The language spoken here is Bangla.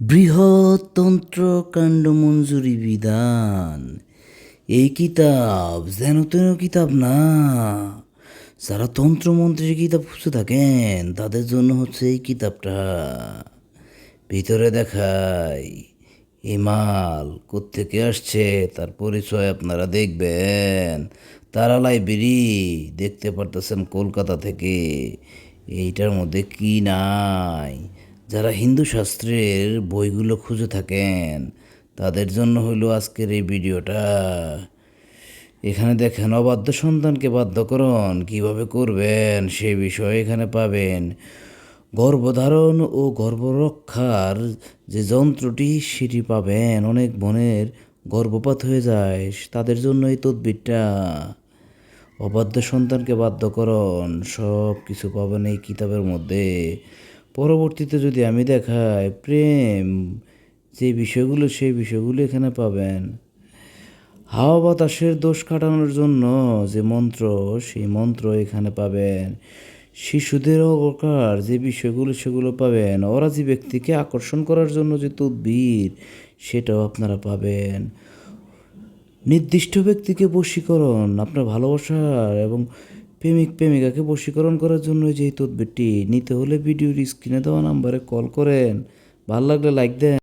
বৃহত্তন্ত্র কাণ্ড মঞ্জুরি বিধান এই কিতাব যেন তেন কিতাব না। যারা তন্ত্রমন্ত্রের কিতাব খুঁজে থাকেন, তাদের জন্য হচ্ছে এই কিতাবটা। ভিতরে দেখাই এই মাল কোত্থেকে আসছে, তার পরিচয় আপনারা দেখবেন। তারা লাইব্রেরি দেখতে পারতেছেন কলকাতা থেকে। এইটার মধ্যে কি নাই? যারা হিন্দু শাস্ত্রের বইগুলো খুঁজে থাকেন, তাদের জন্য হইল আজকের এই ভিডিওটা। এখানে দেখেন, অবাধ্য সন্তানকে বাধ্যকরণ কীভাবে করবেন সে বিষয়ে এখানে পাবেন। গর্ভধারণ ও গর্ভরক্ষার যে যন্ত্রটি, সেটি পাবেন। অনেক বোনের গর্ভপাত হয়ে যায়, তাদের জন্য এই তদবিরটা। অবাধ্য সন্তানকে বাধ্যকরণ সব কিছু পাবেন এই কিতাবের মধ্যে। পরবর্তীতে যদি আমি দেখাই প্রেম, যে বিষয়গুলো সেই বিষয়গুলো এখানে পাবেন। হাওয়া বাতাসের দোষ কাটানোর জন্য যে মন্ত্র, সেই মন্ত্র এখানে পাবেন। শিশুদের অবকার যে বিষয়গুলো সেগুলো পাবেন। অরাজি ব্যক্তিকে আকর্ষণ করার জন্য যে তদবির, সেটাও আপনারা পাবেন। নির্দিষ্ট ব্যক্তিকে বশীকরণ, আপনার ভালোবাসার এবং প্রেমিক প্রেমিকাকে বশীকরণ করার জন্য যে তদবিরটি নিতে হলে ভিডিওর স্ক্রিনে দেওয়া নাম্বারে কল করেন। ভালো লাগলে লাইক দেন।